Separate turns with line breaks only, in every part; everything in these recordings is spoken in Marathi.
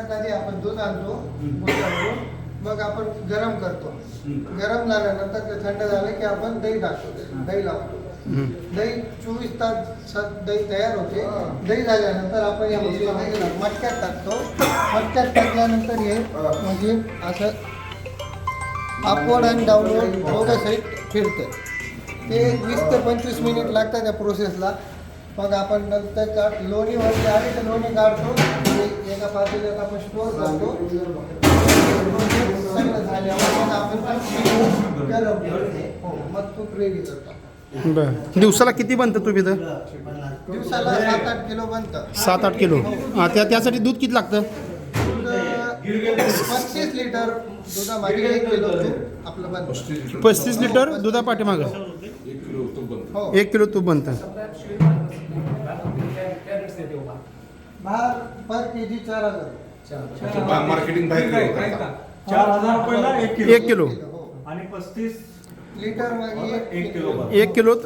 सगळ्यात आधी आपण दूध आणतो मग आपण गरम करतो. गरम झाल्यानंतर ते थंड झालं की आपण दही टाकतो. दही लावतो. दही चोवीस तास दही तयार होते. दही झाल्यानंतर आपण या मटक्यात टाकतो. मटक्यात टाकल्यानंतर हे म्हणजे असं अपवर्ड आणि डाऊनवर्ड दोघं साईड फिरतं. ते वीस ते पंचवीस मिनिट लागतात त्या प्रोसेसला मग आपण नंतर लोणी वरती आली तर लोणी काढतो. एका आपण स्टोअर करतो सगळं झाल्यावर मग आपण ते शिजवून गरम करतो. हो, मग तूप रेडी करतो.
बर. दिवसाला किती बनतं तूप इथं?
दिवसाला सात आठ किलो बनतं.
सात आठ किलो. हां त्या त्यासाठी दूध किती लागतं?
पस्तीस लिटर दुधामागे एक किलो दूध आपलं बनतं.
पस्तीस लिटर दुधा पाठीमागं
हो.
एक किलो तूप बनतं.
बाहेर पर के जी चार हजार.
मार्केटिंग बाहेर.
चार हजार रुपयाला एक किलो
एक किलो.
हो.
आणि पस्तीस
लिटर मागे
एक किलो.
एक किलोत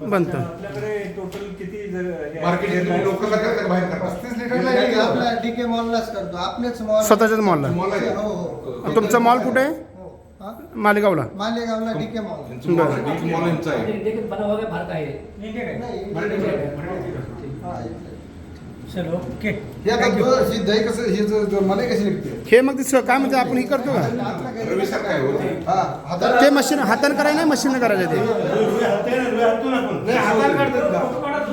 बनतं.
आपल्याकडे टोटल किती जर हे-
मार्केटिंग तुम्ही लोकलला करता का बाहेर करता?
पस्तीस लिटरला एक आपला डीके मॉललाच करतो. आपलेच मॉल
स्वतःच्याच मॉलला
तुम्हाला आहे?
हो हो.
तुमचा मॉल कुठे? आहे
हो. हा?
मालेगावला.
मालेगावला डीके मॉल
यांचं मॉल आहे, यांचं मॉल यांचं आहे.
देखील बना हुआ भारत आहे.
नाही हा, इथे.
चलो ओके
हे आता जो- ही दही कसं ही जो- जो मलाई कशी निघते?
हे मग ते काय म्हणजे आपण हे करतो का?
होते
हा
ते मशीन हाताने करायला नाही मशीन करायचं ते.
नाही, हाताने काढतात का?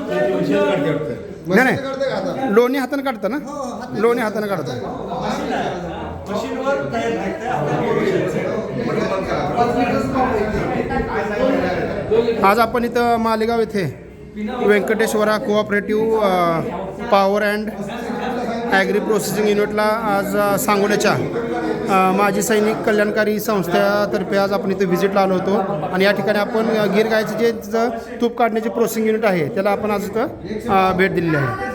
नाही, नाही.
मशीन काढते का हाताने?
लोणी हाताने काढतं ना?
हो.
लोणी हाताने काढतं आज आपण इथं मालेगाव येथे Venkateshwara cooperative power and agri processing युनिटला आज सांगोल्याच्या माजी सैनिक कल्याणकारी संस्थेतर्फे आज आपण इथे व्हिजिटला आलो होतो. आणि या ठिकाणी आपण अ, गीर गायचं जे तूप काढण्याचे प्रोसेसिंग युनिट आहे त्याला आपण आज इथं भेट दिलेली आहे.